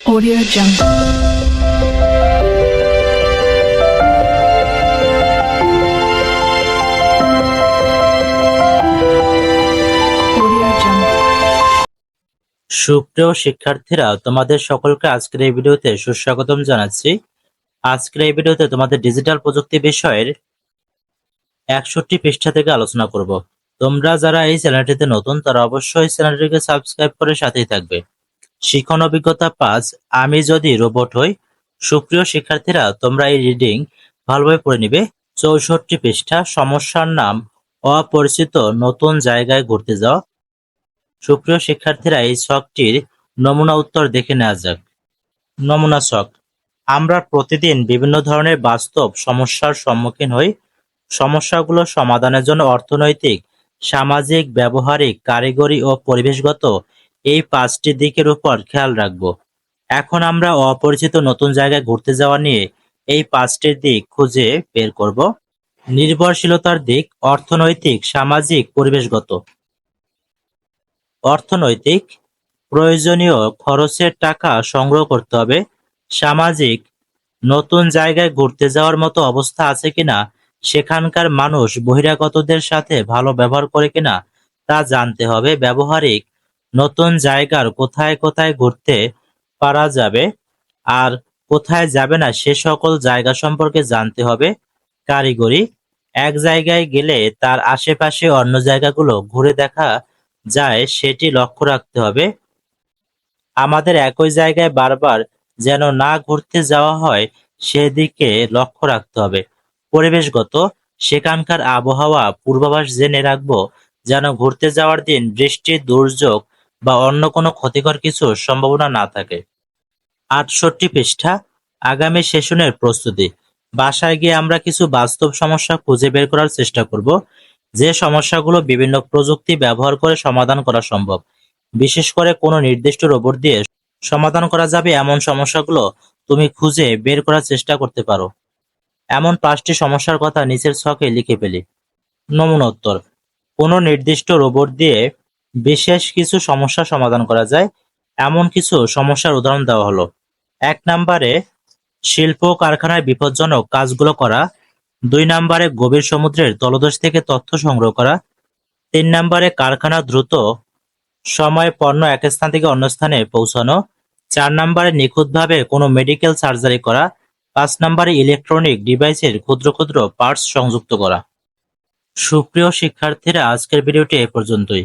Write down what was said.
Audio Jungle. সুপ্রিয় শিক্ষার্থীরা, তোমাদের সকলকে আজকের এই ভিডিওতে সুস্বাগতম জানাচ্ছি। আজকের এই ভিডিওতে তোমাদের ডিজিটাল প্রযুক্তি বিষয়ের একষট্টি পৃষ্ঠা থেকে আলোচনা করব। তোমরা যারা এই চ্যানেলটিতে নতুন, তারা অবশ্যই চ্যানেলটিকে সাবস্ক্রাইব করে সাথেই থাকবে। শিখন অভিজ্ঞতা পাঁচ আমি যদি রোবট হই, সুপ্রিয় শিক্ষার্থীরা, তোমরা এই রিডিং ভালোভাবে পড়ে নিবে। চৌষট্টি পৃষ্ঠা, সমস্যার নাম, অপরিচিত নতুন জায়গায় ঘুরতে যাওয়া সুপ্রিয় শিক্ষার্থীরা, এই ছকটির নমুনা উত্তর দেখে নেওয়া যাক। নমুনা ছক। আমরা প্রতিদিন বিভিন্ন ধরনের বাস্তব সমস্যার সম্মুখীন হই। সমস্যাগুলো সমাধানের জন্য অর্থনৈতিক, সামাজিক, ব্যবহারিক, কারিগরি ও পরিবেশগত এই পাঁচটি দিকের উপর খেয়াল রাখব। এখন আমরা অপরিচিত নতুন জায়গায় ঘুরতে যাওয়া নিয়ে এই পাঁচটি দিক খুঁজে বের করব। নির্ভরশীলতার দিক অর্থনৈতিক, সামাজিক, পরিবেশগত। অর্থনৈতিক, প্রয়োজনীয় খরচের টাকা সংগ্রহ করতে হবে। সামাজিক, নতুন জায়গায় ঘুরতে যাওয়ার মতো অবস্থা আছে কিনা, সেখানকার মানুষ বহিরাগতদের সাথে ভালো ব্যবহার করে কিনা, তা জানতে হবে। ব্যবহারিক নতুন জায়গার কোথায় কোথায় ঘুরতে পারা যাবে আর কোথায় যাবে না সে সকল জায়গা সম্পর্কে জানতে হবে। কারিগরি, এক জায়গায় গেলে তার আশেপাশে অন্য জায়গাগুলো ঘুরে দেখা যায়, সেটি লক্ষ্য রাখতে হবে। আমাদের একই জায়গায় বারবার যেন না ঘুরতে যাওয়া হয়, সেদিকে লক্ষ্য রাখতে হবে। পরিবেশগত, সেখানকার আবহাওয়া পূর্বাভাস জেনে রাখব যেন ঘুরতে যাওয়ার দিন বৃষ্টি, দুর্যোগ বা অন্য কোনো ক্ষতিকর কিছুর সম্ভাবনা না থাকে। আটষট্টি পৃষ্ঠা, আগামী সেশনের প্রস্তুতি। বাসায় গিয়ে আমরা কিছু বাস্তব সমস্যা খুঁজে বের করার চেষ্টা করব, যে সমস্যাগুলো বিভিন্ন প্রযুক্তি ব্যবহার করে সমাধান করা সম্ভব। বিশেষ করে কোনো নির্দিষ্ট রোবট দিয়ে সমাধান করা যাবে এমন সমস্যাগুলো তুমি খুঁজে বের করার চেষ্টা করতে পারো। এমন পাঁচটি সমস্যার কথা নিচের ছকে লিখে ফেলি। নমুনা উত্তর কোনো নির্দিষ্ট রোবট দিয়ে বিশেষ কিছু সমস্যা সমাধান করা যায়। এমন কিছু সমস্যার উদাহরণ দেওয়া হলো। এক নম্বরে, শিল্প কারখানায় বিপজ্জনক কাজগুলো করা। দুই নম্বরে, গভীর সমুদ্রের তলদেশ থেকে তথ্য সংগ্রহ করা। তিন নম্বরে, কারখানা দ্রুত সময়ে পণ্য এক স্থান থেকে অন্য স্থানে পৌঁছানো। চার নম্বরে, নিখুঁতভাবে কোনো মেডিকেল সার্জারি করা। পাঁচ নম্বরে ইলেকট্রনিক ডিভাইসের ক্ষুদ্র ক্ষুদ্র পার্টস সংযুক্ত করা। সুপ্রিয় শিক্ষার্থীরা, আজকের ভিডিওটি এ পর্যন্তই।